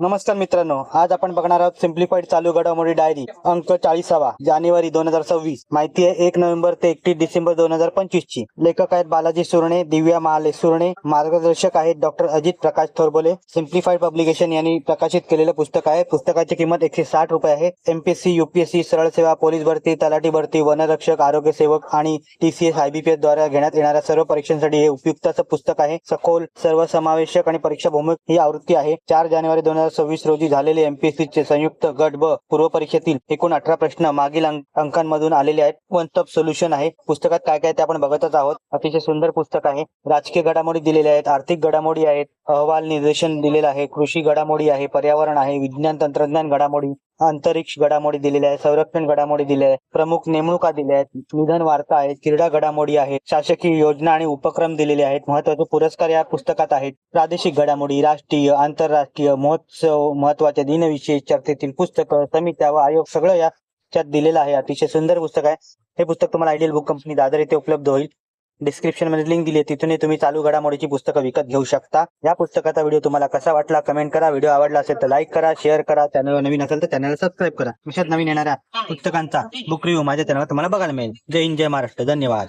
नमस्कार मित्रांनो आज आपण बघणार आहोत सिम्प्लिफाईड चालू घडामोडी डायरी अंक चाळीसावा जानेवारी दोन हजार सव्वीस. माहिती आहे एक नोव्हेंबर ते एकतीस डिसेंबर दोन हजार पंचवीस ची. लेखक आहेत बालाजी सुरणे दिव्या महाले सुरणे. मार्गदर्शक आहेत doctor Ajit Prakash Thorbole. Simplified publication यांनी प्रकाशित केलेलं पुस्तक आहे. पुस्तकाची किंमत एकशे साठ रुपये आहे. एमपीएससी युपीएससी सरळ सेवा पोलीस भरती तलाठी भरती वनरक्षक आरोग्य सेवक आणि टीसीएस आयबीपीएसद्वारे घेण्यात येणाऱ्या सर्व परीक्षांसाठी हे उपयुक्त असं पुस्तक आहे. सखोल सर्वसमावेशक आणि परीक्षा भूमिक ही आवृत्ती आहे. चार जानेवारी दोन हजार सव्वीस रोजी झालेले एमपीएससी चे संयुक्त गट ब पूर्व परीक्षेतील एकूण अठरा प्रश्न मागील अंक- अंकांमधून आलेले आहेत. वन स्टॉप सोल्युशन आहे. पुस्तकात काय काय ते आपण बघतच आहोत. अतिशय सुंदर पुस्तक आहे. राजकीय घडामोडी दिलेल्या आहेत. आर्थिक घडामोडी आहेत. अहवाल निर्देशन दिलेलं आहे. कृषी घडामोडी आहे पर्यावरण आहे विज्ञान तंत्रज्ञान घडामोडी अंतरिक्ष घडामोडी दिलेल्या आहेत संरक्षण घडामोडी दिल्या आहेत प्रमुख नेमणुका दिल्या आहेत निधन वार्ता आहेत क्रीडा घडामोडी आहेत शासकीय योजना आणि उपक्रम दिलेले आहेत महत्त्वाचे पुरस्कार या पुस्तकात आहेत. प्रादेशिक घडामोडी राष्ट्रीय आंतरराष्ट्रीय महोत्सव महत्त्वाच्या दिनविषयी चर्चेतील पुस्तक समित्या व आयोग सगळं याच्यात दिलेलं आहे. अतिशय सुंदर पुस्तक आहे. हे पुस्तक तुम्हाला आयडियल बुक कंपनी दादर येथे उपलब्ध होईल. डिस्क्रिप्शनमध्ये लिंक दिली आहे. तिथून तुम्ही चालू घडामोडीची पुस्तकं विकत घेऊ शकता. या पुस्तकाचा व्हिडिओ तुम्हाला कसा वाटला कमेंट करा. व्हिडिओ आवडला असेल तर लाईक करा शेअर करा. चॅनलवर नवीन असेल तर चॅनलला सबस्क्राईब करा. विषयात नवीन येणाऱ्या पुस्तकांचा बुक रिव्ह्यू माझ्या चॅनलवर तुम्हाला बघायला मिळेल. जय हिंद जय महाराष्ट्र. धन्यवाद.